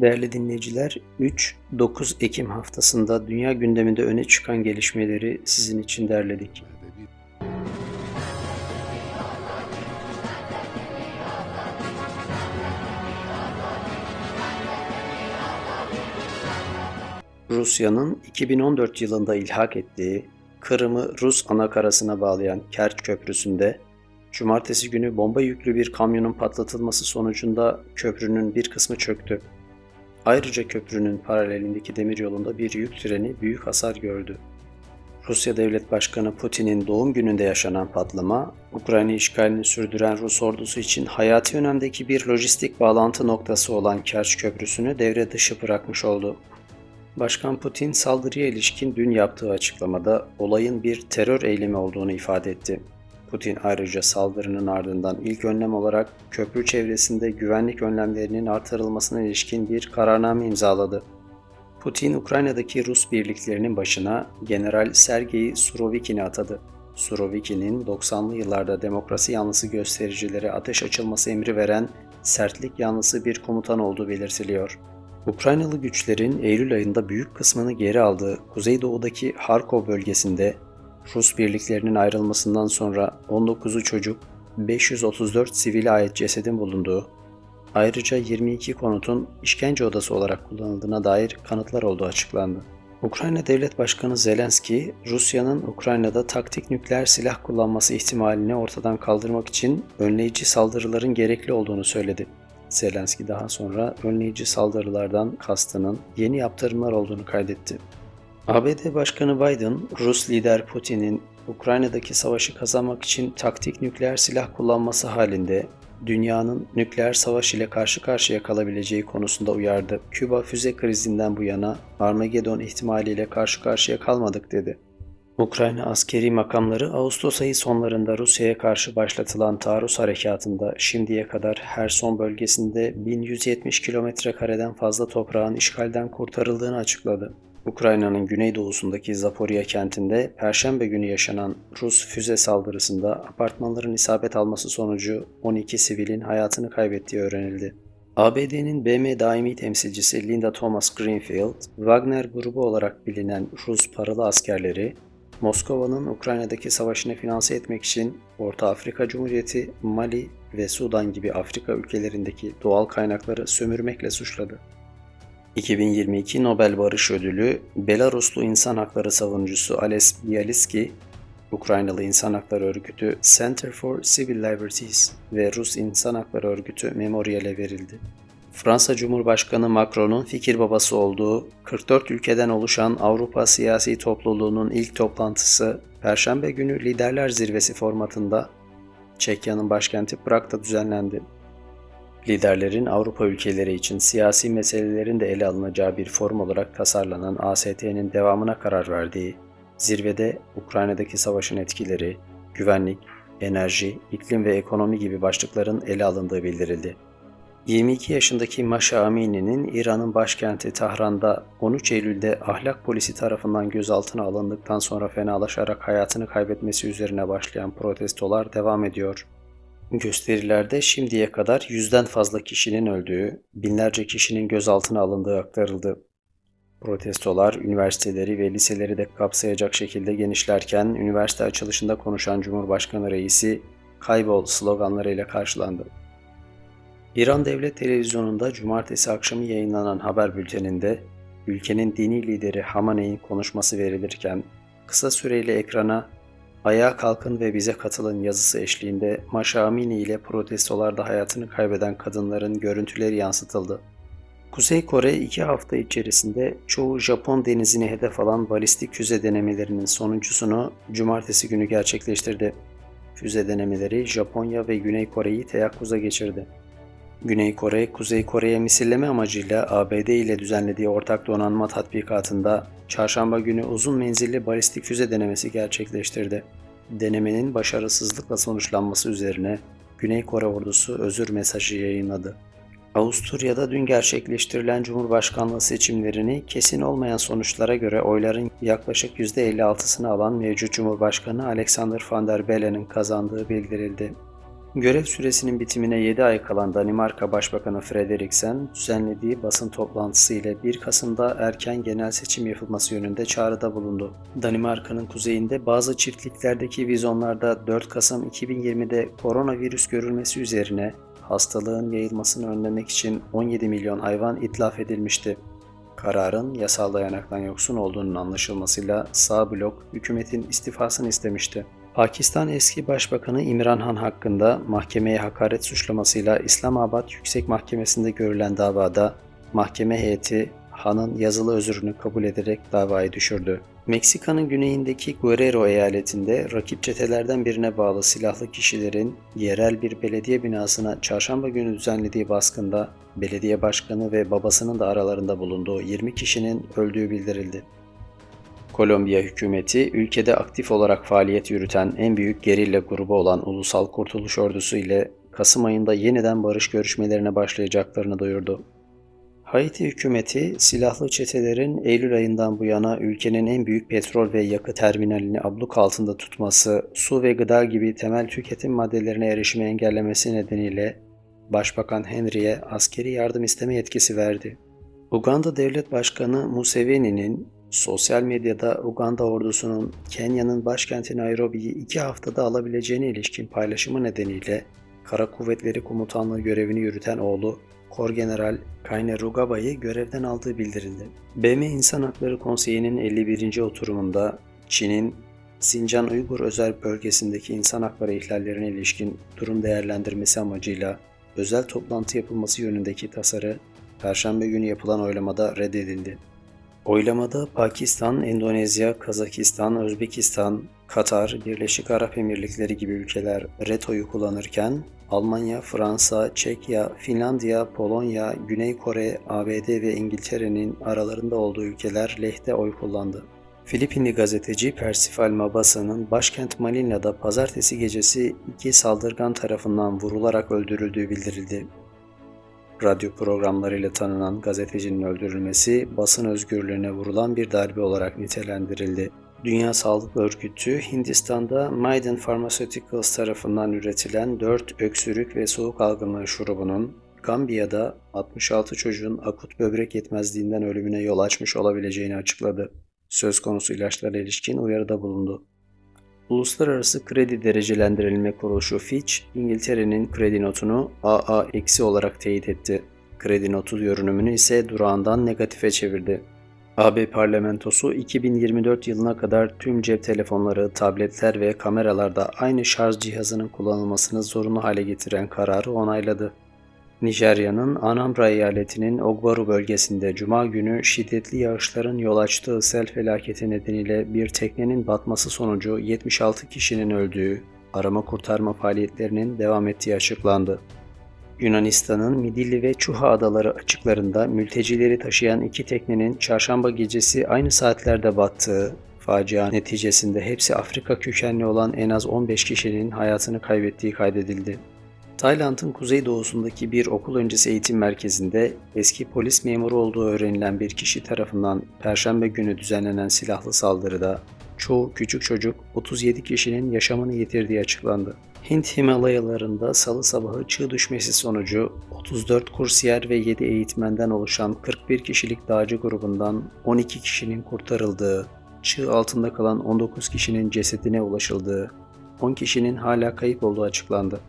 Değerli dinleyiciler, 3-9 Ekim haftasında dünya gündeminde öne çıkan gelişmeleri sizin için derledik. Rusya'nın 2014 yılında ilhak ettiği Kırım'ı Rus anakarasına bağlayan Kerç Köprüsü'nde cumartesi günü bomba yüklü bir kamyonun patlatılması sonucunda köprünün bir kısmı çöktü. Ayrıca köprünün paralelindeki demiryolunda bir yük treni büyük hasar gördü. Rusya Devlet Başkanı Putin'in doğum gününde yaşanan patlama, Ukrayna işgalini sürdüren Rus ordusu için hayati önemdeki bir lojistik bağlantı noktası olan Kerç Köprüsü'nü devre dışı bırakmış oldu. Başkan Putin saldırıya ilişkin dün yaptığı açıklamada olayın bir terör eylemi olduğunu ifade etti. Putin ayrıca saldırının ardından ilk önlem olarak köprü çevresinde güvenlik önlemlerinin artırılmasına ilişkin bir kararname imzaladı. Putin, Ukrayna'daki Rus birliklerinin başına General Sergei Surovikin'i atadı. Surovikin'in 90'lı yıllarda demokrasi yanlısı göstericilere ateş açılması emri veren sertlik yanlısı bir komutan olduğu belirtiliyor. Ukraynalı güçlerin Eylül ayında büyük kısmını geri aldığı Kuzeydoğu'daki Harkov bölgesinde Rus birliklerinin ayrılmasından sonra 19'u çocuk, 534 sivile ait cesedin bulunduğu, ayrıca 22 konutun işkence odası olarak kullanıldığına dair kanıtlar olduğu açıklandı. Ukrayna Devlet Başkanı Zelenski, Rusya'nın Ukrayna'da taktik nükleer silah kullanması ihtimalini ortadan kaldırmak için önleyici saldırıların gerekli olduğunu söyledi. Zelenski daha sonra önleyici saldırılardan kastının yeni yaptırımlar olduğunu kaydetti. ABD Başkanı Biden, Rus lider Putin'in Ukrayna'daki savaşı kazanmak için taktik nükleer silah kullanması halinde dünyanın nükleer savaş ile karşı karşıya kalabileceği konusunda uyardı. Küba füze krizinden bu yana Armageddon ihtimaliyle karşı karşıya kalmadık dedi. Ukrayna askeri makamları Ağustos ayı sonlarında Rusya'ya karşı başlatılan taarruz harekatında şimdiye kadar Herson bölgesinde 1170 kilometre kareden fazla toprağın işgalden kurtarıldığını açıkladı. Ukrayna'nın güneydoğusundaki Zaporia kentinde Perşembe günü yaşanan Rus füze saldırısında apartmanların isabet alması sonucu 12 sivilin hayatını kaybettiği öğrenildi. ABD'nin BM daimi temsilcisi Linda Thomas Greenfield, Wagner grubu olarak bilinen Rus paralı askerleri, Moskova'nın Ukrayna'daki savaşını finanse etmek için Orta Afrika Cumhuriyeti, Mali ve Sudan gibi Afrika ülkelerindeki doğal kaynakları sömürmekle suçladı. 2022 Nobel Barış Ödülü Belaruslu insan hakları savunucusu Ales Bialiski, Ukraynalı İnsan Hakları Örgütü Center for Civil Liberties ve Rus İnsan Hakları Örgütü Memorial'e verildi. Fransa Cumhurbaşkanı Macron'un fikir babası olduğu 44 ülkeden oluşan Avrupa Siyasi Topluluğu'nun ilk toplantısı Perşembe günü Liderler Zirvesi formatında Çekya'nın başkenti Prag'da düzenlendi. Liderlerin Avrupa ülkeleri için siyasi meselelerin de ele alınacağı bir forum olarak tasarlanan AST'nin devamına karar verdiği, zirvede Ukrayna'daki savaşın etkileri, güvenlik, enerji, iklim ve ekonomi gibi başlıkların ele alındığı bildirildi. 22 yaşındaki Maşa Amini'nin İran'ın başkenti Tahran'da 13 Eylül'de ahlak polisi tarafından gözaltına alındıktan sonra fenalaşarak hayatını kaybetmesi üzerine başlayan protestolar devam ediyor. Gösterilerde şimdiye kadar yüzden fazla kişinin öldüğü, binlerce kişinin gözaltına alındığı aktarıldı. Protestolar üniversiteleri ve liseleri de kapsayacak şekilde genişlerken üniversite açılışında konuşan Cumhurbaşkanı reisi kaybol sloganlarıyla karşılandı. İran Devlet Televizyonu'nda cumartesi akşamı yayınlanan haber bülteninde ülkenin dini lideri Hamaney'in konuşması verilirken kısa süreli ekrana Ayağa kalkın ve bize katılın yazısı eşliğinde Maşa Amini ile protestolarda hayatını kaybeden kadınların görüntüleri yansıtıldı. Kuzey Kore iki hafta içerisinde çoğu Japon denizini hedef alan balistik füze denemelerinin sonuncusunu cumartesi günü gerçekleştirdi. Füze denemeleri Japonya ve Güney Kore'yi teyakkuza geçirdi. Güney Kore, Kuzey Kore'ye misilleme amacıyla ABD ile düzenlediği ortak donanma tatbikatında çarşamba günü uzun menzilli balistik füze denemesi gerçekleştirdi. Denemenin başarısızlıkla sonuçlanması üzerine Güney Kore ordusu özür mesajı yayınladı. Avusturya'da dün gerçekleştirilen Cumhurbaşkanlığı seçimlerini kesin olmayan sonuçlara göre oyların yaklaşık %56'sını alan mevcut Cumhurbaşkanı Alexander Van der Bellen'in kazandığı bildirildi. Görev süresinin bitimine 7 ay kalan Danimarka Başbakanı Frederiksen düzenlediği basın toplantısı ile 1 Kasım'da erken genel seçim yapılması yönünde çağrıda bulundu. Danimarka'nın kuzeyinde bazı çiftliklerdeki vizonlarda 4 Kasım 2020'de koronavirüs görülmesi üzerine hastalığın yayılmasını önlemek için 17 milyon hayvan itlaf edilmişti. Kararın yasal dayanaktan yoksun olduğunun anlaşılmasıyla sağ blok hükümetin istifasını istemişti. Pakistan eski başbakanı İmran Han hakkında mahkemeye hakaret suçlamasıyla İslamabad Yüksek Mahkemesi'nde görülen davada mahkeme heyeti Han'ın yazılı özrünü kabul ederek davayı düşürdü. Meksika'nın güneyindeki Guerrero eyaletinde rakip çetelerden birine bağlı silahlı kişilerin yerel bir belediye binasına çarşamba günü düzenlediği baskında belediye başkanı ve babasının da aralarında bulunduğu 20 kişinin öldüğü bildirildi. Kolombiya hükümeti ülkede aktif olarak faaliyet yürüten en büyük gerilla grubu olan Ulusal Kurtuluş Ordusu ile Kasım ayında yeniden barış görüşmelerine başlayacaklarını duyurdu. Haiti hükümeti silahlı çetelerin Eylül ayından bu yana ülkenin en büyük petrol ve yakıt terminalini abluk altında tutması, su ve gıda gibi temel tüketim maddelerine erişimi engellemesi nedeniyle Başbakan Henry'e askeri yardım isteme yetkisi verdi. Uganda Devlet Başkanı Museveni'nin sosyal medyada Uganda ordusunun Kenya'nın başkenti Nairobi'yi iki haftada alabileceğine ilişkin paylaşımı nedeniyle Kara Kuvvetleri Komutanlığı görevini yürüten oğlu Korgeneral Kainerugaba'yı görevden aldığı bildirildi. BM İnsan Hakları Konseyi'nin 51. oturumunda Çin'in Sincan Uygur özel bölgesindeki insan hakları ihlallerine ilişkin durum değerlendirmesi amacıyla özel toplantı yapılması yönündeki tasarı Perşembe günü yapılan oylamada reddedildi. Oylamada Pakistan, Endonezya, Kazakistan, Özbekistan, Katar, Birleşik Arap Emirlikleri gibi ülkeler retoyu kullanırken Almanya, Fransa, Çekya, Finlandiya, Polonya, Güney Kore, ABD ve İngiltere'nin aralarında olduğu ülkeler lehte oy kullandı. Filipinli gazeteci Persifal Mabasa'nın başkent Malina'da pazartesi gecesi iki saldırgan tarafından vurularak öldürüldüğü bildirildi. Radyo programlarıyla tanınan gazetecinin öldürülmesi basın özgürlüğüne vurulan bir darbe olarak nitelendirildi. Dünya Sağlık Örgütü, Hindistan'da Maiden Pharmaceuticals tarafından üretilen 4 öksürük ve soğuk algınlığı şurubunun Gambiya'da 66 çocuğun akut böbrek yetmezliğinden ölümüne yol açmış olabileceğini açıkladı. Söz konusu ilaçlara ilişkin uyarıda bulundu. Uluslararası Kredi Derecelendirilme Kuruluşu Fitch, İngiltere'nin kredi notunu AA- olarak teyit etti. Kredi notu görünümünü ise durağından negatife çevirdi. AB Parlamentosu 2024 yılına kadar tüm cep telefonları, tabletler ve kameralarda aynı şarj cihazının kullanılmasını zorunlu hale getiren kararı onayladı. Nijerya'nın Anambra eyaletinin Ogbaru bölgesinde Cuma günü şiddetli yağışların yol açtığı sel felaketi nedeniyle bir teknenin batması sonucu 76 kişinin öldüğü, arama kurtarma faaliyetlerinin devam ettiği açıklandı. Yunanistan'ın Midilli ve Çuha adaları açıklarında mültecileri taşıyan iki teknenin çarşamba gecesi aynı saatlerde battığı, facia neticesinde hepsi Afrika kökenli olan en az 15 kişinin hayatını kaybettiği kaydedildi. Tayland'ın kuzeydoğusundaki bir okul öncesi eğitim merkezinde eski polis memuru olduğu öğrenilen bir kişi tarafından Perşembe günü düzenlenen silahlı saldırıda çoğu küçük çocuk 37 kişinin yaşamını yitirdiği açıklandı. Hint Himalayalarında salı sabahı çığ düşmesi sonucu 34 kursiyer ve 7 eğitmenden oluşan 41 kişilik dağcı grubundan 12 kişinin kurtarıldığı, çığ altında kalan 19 kişinin cesedine ulaşıldığı, 10 kişinin hala kayıp olduğu açıklandı.